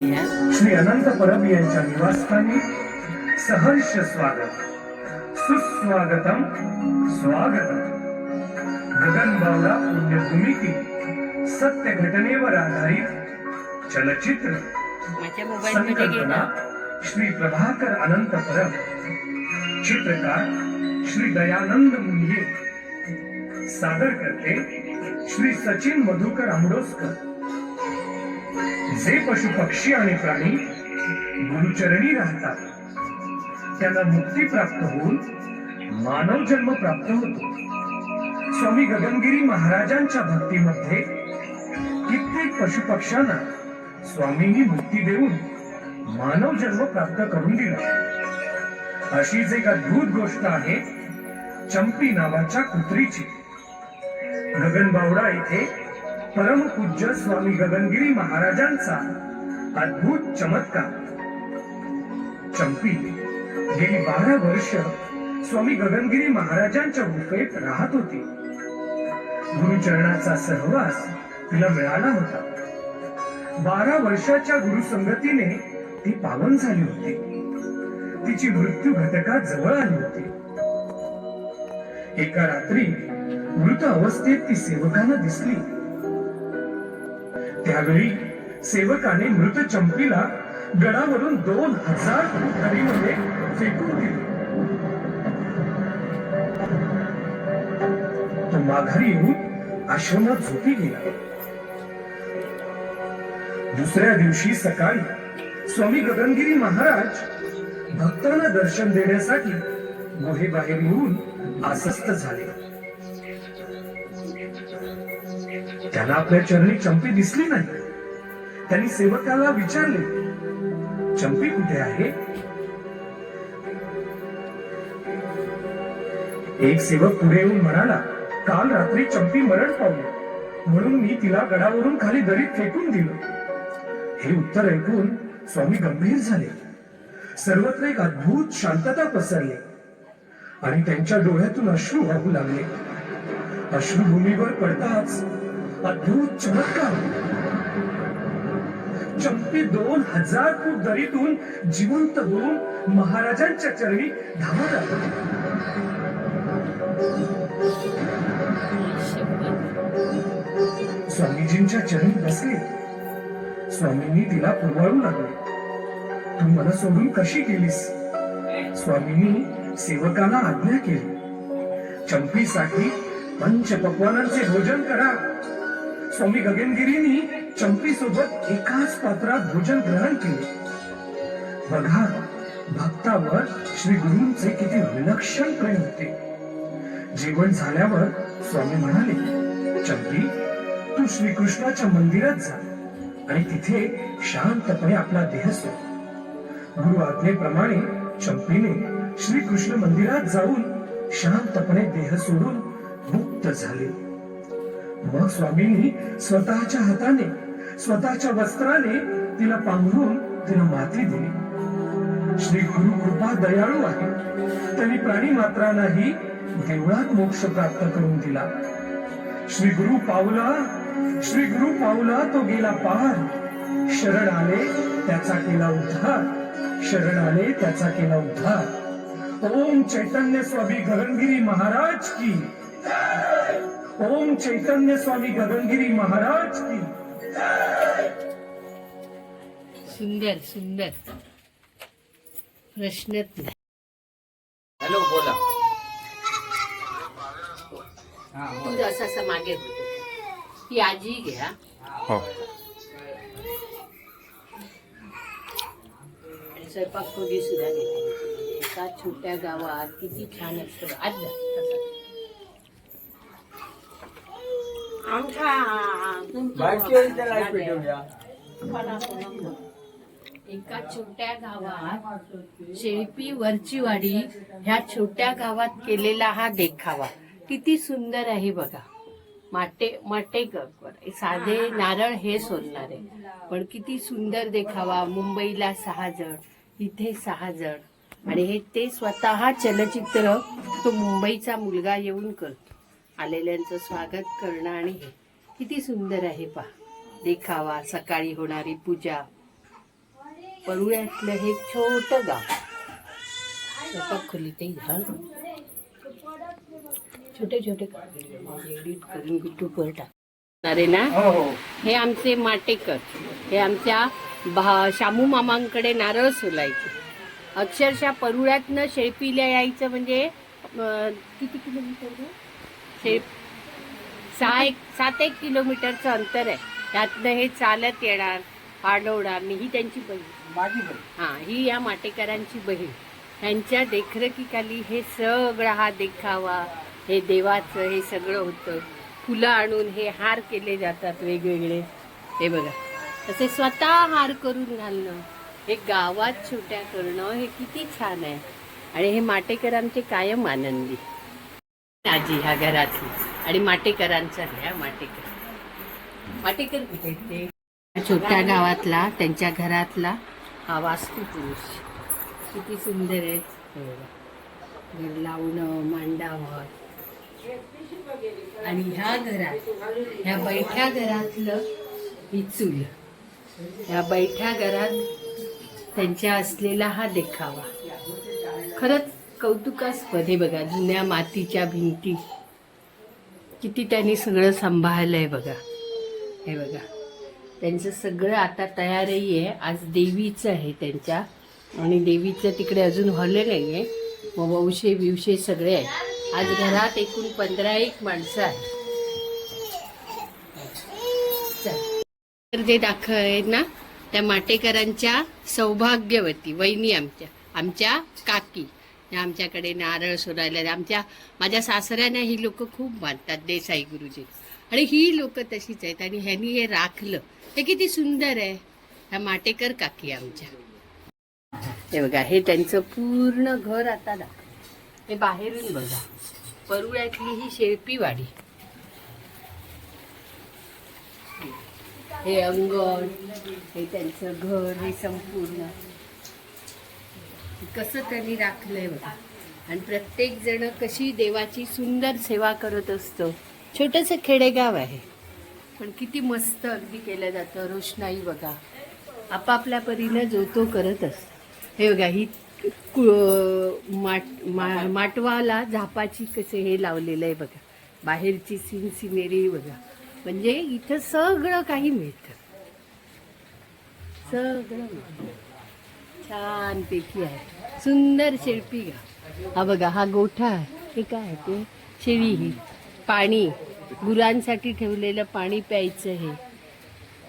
श्री अनंत परब यांच्या निवासस्थानी सहर्ष स्वागत. सुस्वागतम स्वागतम. गगनबावला पुण्यभूमीतील सत्य घटनेवर आधारित चलचित्र संकल्पना श्री प्रभाकर अनंत परब चित्रकार श्री दयानंद मुंडे सादर करते श्री सचिन मधुकर आंबडोसकर जे पशु पक्षी आणि प्राणी गुरुचरणी राहतात त्यांना मुक्ती प्राप्त होऊन मानव जन्म प्राप्त होतो. स्वामी गगनगिरी महाराजांच्या भक्तीमध्ये कित्येक पशुपक्ष्यांना स्वामींनी मुक्ती देऊन मानव जन्म प्राप्त करून दिला. अशीच एक अद्भुत गोष्ट आहे चंपी नावाच्या कुत्रीची. गगनबावडा येथे परमपूज्य स्वामी गगनगिरी महाराजांचा अद्भुत चमत्कार. चंपी गेली बारा वर्ष स्वामी गगनगिरी महाराजांच्या गुफेत राहत होती. गुरुचरणाचा सहवास तिला मिळाला होता. बारा वर्षाच्या गुरुसंगतीने ती पावन झाली होती. तिची मृत्यू घटका जवळ आली होती. एका रात्री मृत अवस्थेत ती सेवकांना दिसली. त्यावेळी सेवकाने मृत चंपीला गडावरून दोन हजार फूट हरीमध्ये फेकून दिली. तो माघारी येऊन आश्रमात झोपी गेला. दुसऱ्या दिवशी सकाळी स्वामी गगनगिरी महाराज भक्तांना दर्शन देण्यासाठी गुहेबाहेर येऊन आसस्त झाले. त्याला आपल्या चरणी चंपी दिसली नाही. त्यांनी सेवकाला विचारले चंपी कुठे आहे? एक सेवक पुढे येऊन म्हणाला काल रात्री चंपी मरण पावली म्हणून मी तिला गडावरून खाली दरीत फेकून दिलं. हे उत्तर ऐकून स्वामी गंभीर झाले. सर्वत्र एक अद्भुत शांतता पसरली आणि त्यांच्या डोळ्यातून अश्रू वाहू लागले. अश्रू भूमीवर पडताच अद्भुत चमत्कार. चंपी दोन हजार फूट दरीतून जिवंत होऊन महाराजांच्या चरणी धावत आली. स्वामीजींच्या चरणी बसले. स्वामींनी तिला पुरवाळू लागले. तू मला सोडून कशी गेलीस? स्वामींनी सेवकाला आज्ञा केली. चंपीसाठी पंच पक्वानांचे भोजन करा. स्वामी गगनगिरीनी चंपी सोबत एकाच पात्रात भोजन ग्रहण केले. बघा भक्तावर श्री गुरूंचे किती विलक्षण प्रेम होते. जेवण झाल्यावर स्वामी म्हणाले चंपी तू श्रीकृष्णाच्या मंदिरात जा आणि तिथे शांतपणे आपला देह सोड. गुरु आज्ञेप्रमाणे चंपीने श्रीकृष्ण मंदिरात जाऊन शांतपणे देह सोडून मुक्त झाले. मग स्वामींनी स्वतःच्या हाताने स्वतःच्या वस्त्राने तिला पांघरून तिला माती दिली. श्री गुरु कृपा दयाळू आहे. त्यांनी प्राणी मात्रांनाही देवळात मोक्ष प्राप्त करून दिला. श्री गुरु पावला श्री गुरु पावला तो गेला पार. शरण आले त्याचा केला उद्धार. शरण आले त्याचा केला उद्धार. ओम चैतन्य स्वामी गगनगिरी महाराज की. ओम चैतन्य स्वामी गगनगिरी महाराज की। सुंदर सुंदर। प्रश्नच नाही. हॅलो बोला. तू असं असं मागे होतो. ही आजी घ्या. हो. आणि स्वयंपाक खोली सुद्धा घेतली एका छोट्या गावात किती छान असतं. आज एका छोट्या गावात शेळपी वरची वाडी ह्या छोट्या गावात केलेला हा देखावा. किती सुंदर आहे बघा. माटे माटेकर साधे नारळ हे सोडणारे पण किती सुंदर देखावा. मुंबईला सहा जण इथे सहा जण. आणि हे ते स्वतः चलचित्र तो मुंबईचा मुलगा येऊन करतो. आलेल्यांचं स्वागत करणं आणि किती सुंदर आहे पहा देखावा सकाळी होणारी पूजा. परुळ्यातलं हे छोट गाव. खोली ते छोटे छोटे एडिट करून युट्यूबवर टाक. अरे ना? हो हो. हे आमचे माटेकर. हे आमच्या भा शामू मामांकडे नारळ सोलायचे. अक्षरशः परुळ्यातनं शेळपीला यायचं म्हणजे किती किलोमीटर शेळ सहा एक सात एक किलोमीटरचं अंतर आहे. त्यातनं हे चालत येणार पाडवणार ही त्यांची बहीण. हा ही या माटेकरांची बहीण. त्यांच्या देखरेखीखाली हे सगळं हा देखावा हे देवाचं हे सगळं होतं. फुलं आणून हे हार केले जातात वेगवेगळे. हे बघा. तसे स्वतः हार करून घालणं हे गावात छोट्या करणं हे किती छान आहे. आणि हे माटेकरांचे कायम आनंदी. आजी ह्या घरातली आणि माटेकरांचा ह्या माटेकर. माटेकर कुठे ते? छोट्या गावातला त्यांच्या घरातला हा वास्तुपुरुष. किती सुंदर आहे हो. घर लावणं मांडावं. आणि ह्या घरात ह्या बैठ्या घरातलं ही चूल. ह्या बैठ्या घरात त्यांच्या असलेला हा देखावा. खरंच कौतुकास्पद हे बघा जुन्या मातीच्या भिंती. किती त्यांनी सगळं सांभाळलं आहे बघा. हे बघा. त्यांचं सगळं आता तयारही आहे आज देवीचं आहे त्यांच्या. आणि देवीचं तिकडे अजून हॉले नाही आहे मग वंशे बिवशे सगळे आहेत. आज घरात एकूण पंधरा एक माणसं आहेत. चल. तर जे दाखल ना त्या माटेकरांच्या सौभाग्यवती वहिनी आमच्या आमच्या काकी. आमच्याकडे नारळ सोडायला. आमच्या माझ्या सासऱ्यांना ही लोक खूप मानतात देसाई गुरुजी. आणि ही लोक तशीच आहेत. आणि ह्यांनी हे राखलं. हे किती सुंदर आहे. ह्या माटेकर काकी आमच्या. हे बघा हे त्यांचं पूर्ण घर आता दाखव हे बाहेरून बघा. परुळ्यातली ही शेळपीवाडी हे अंगण हे त्यांचं घर हे संपूर्ण. कसं त्यांनी राखलंय बघा. आणि प्रत्येक जण कशी देवाची सुंदर सेवा करत असतं. छोटंसं खेडेगाव आहे. पण किती मस्त अगदी केलं जातं रोषणाई बघा. आपापल्या परीनं जो तो करत असतो. हे बघा ही कु- माट मा माटवाला झापाची कसे हे लावलेलं आहे बघा. बाहेरची सीन सिनेरी बघा. म्हणजे इथं सगळं काही मिळतं. सगळं छानपैकी आहे. सुंदर शिल्पी घा हा बघा हा गोठा आहे. हे काय आहे ते? शेळी ही. पाणी. गुरांसाठी ठेवलेलं पाणी प्यायचं हे.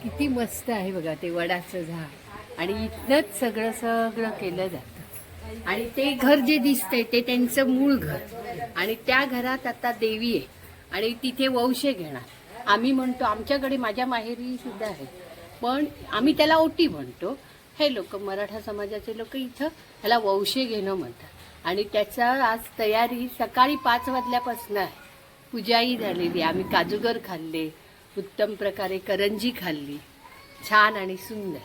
किती मस्त आहे बघा ते वडाचं झाड. आणि इथनंच सगळं सगळं केलं जातं. आणि ते घर जे दिसतंय ते त्यांचं मूळ घर. आणि त्या घरात आता देवी आहे. आणि तिथे वंशे घेणार. आम्ही म्हणतो आमच्याकडे माझ्या माहेरी सुद्धा आहे. पण आम्ही त्याला ओटी म्हणतो. हे लोक मराठा समाजाचे लोक इथं ह्याला वंशे घेणं म्हणतात. आणि त्याचा आज तयारी सकाळी पाच वाजल्यापासून आहे. पूजाही झालेली आम्ही काजूगर खाल्ले उत्तम प्रकारे करंजी खाल्ली. छान आणि सुंदर.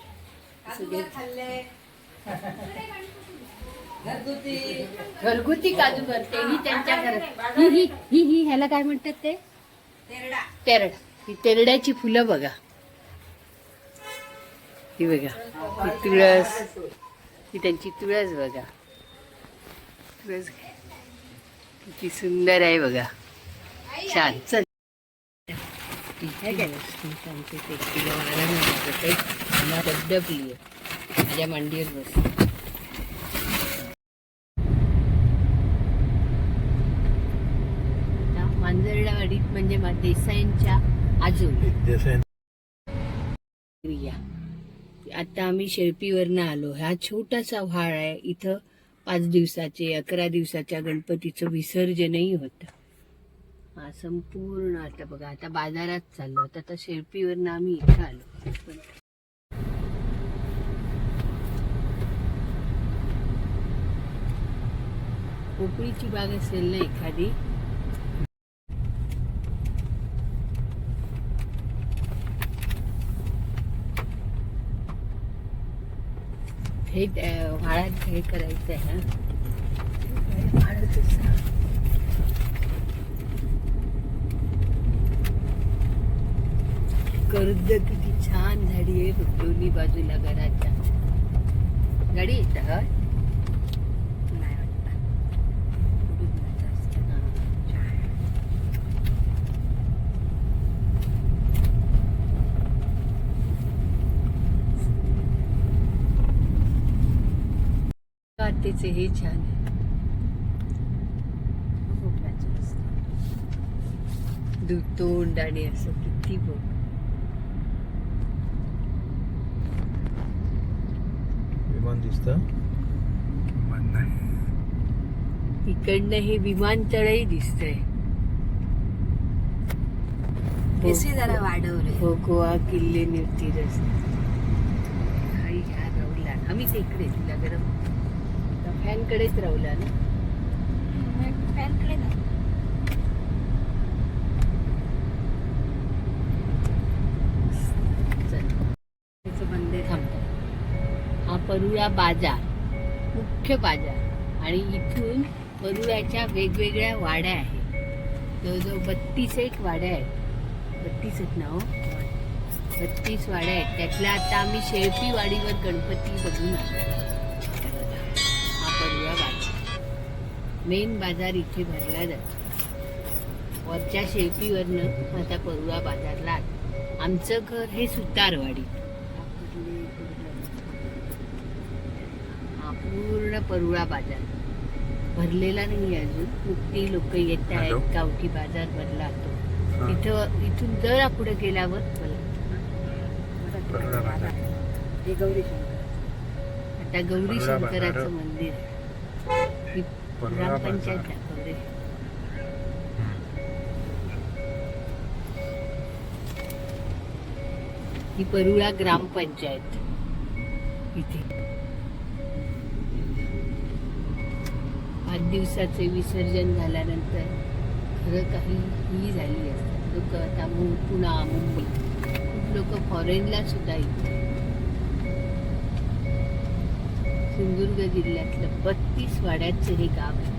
घरगुती. काजूगर तेही त्यांच्या घरात. ही ही ही ही ह्याला काय म्हणतात ते? तेरड. ही तेरड्याची फुलं बघा. ही बघा ही तुळस ही त्यांची तुळस बघा. तुळस किती सुंदर आहे बघा. छान. चल. हे आहे. मला दबदबली आहे माझ्या मांडीवर बस. मांजरडावाडीत म्हणजे मा- देसाईंच्या क्रिया. आता आम्ही शेळपीवरनं आलो. हा छोटासा व्हाळ आहे. इथं पाच दिवसाचे अकरा दिवसाच्या गणपतीचं विसर्जनही होतं. हा संपूर्ण आता बघा आता बाजारात चाललो. आता आता शेळपीवरनं आम्ही इथं आलो. पोपळीची बाग असेल ना एखादी? हे अं, हे करायचं आहे ना. कर्ज किती छान झाडी आहे दोन्ही बाजूला घराच्या. गाडी येत नाही वाटतं उडून जात असते. आतेचे हे छान आहे. तोंड आणि असं किती बघ विमान दिसत? इकडनं हे विमानतळही दिसतंय. जरा वाढवले हो गोवा किल्ले निवती रस्ते. काही ह्या राहुला आम्ही ते इकडे तुला गरम फॅन कडेच राहुला ना फॅनकडे मंदिर थांबतो. हा परुळा बाजार मुख्य बाजार आणि इथून परुळ्याच्या वेगवेगळ्या वाड्या आहेत. जवळजवळ बत्तीस एक वाड्या आहेत. बत्तीस आहेत ना हो? बत्तीस वाड्या आहेत. त्यातल्या आता आम्ही शेळपी वाडीवर गणपती बघून आलो. मेन बाजार इथे भरला जातो. वरच्या शेळपीवरनं आता परुळा बाजारला. आमचं घर हे सुतारवाडी. हा पूर्ण परुळा बाजार. भरलेला नाही अजून. नुकती लोक येत. आहेत. गावठी बाजार भरला तो. इथं इथून जरा पुढे गेल्यावर आता गौरी शंकराचं. मंदिर. ग्रामपंचायत बाजार. दाखवते ही परुळा ग्रामपंचायत इथे. पाच दिवसाचे विसर्जन झाल्यानंतर खरं काही ही झाली असतात लोक आता मु पुणा मुंबई. खूप लोक फॉरेनला सुद्धा येतात सिंधुदुर्ग जिल्ह्यातलं बत्तीस वाड्याचं हे गाव आहे.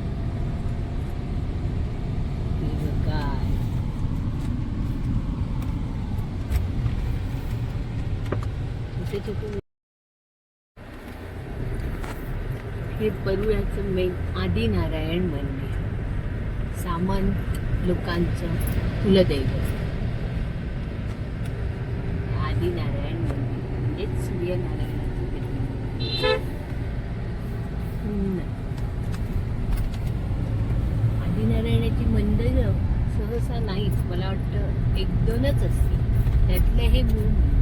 छोटे छोटे हे परुळ्याचं मेन आदिनारायण मंदिर. सामंत लोकांचं कुलदैवत. आदिनारायण मंदिर. म्हणजेच सूर्यनारायण असं नाहीच. मला वाटतं एक दोनच असतील. त्यातलं हे मूळ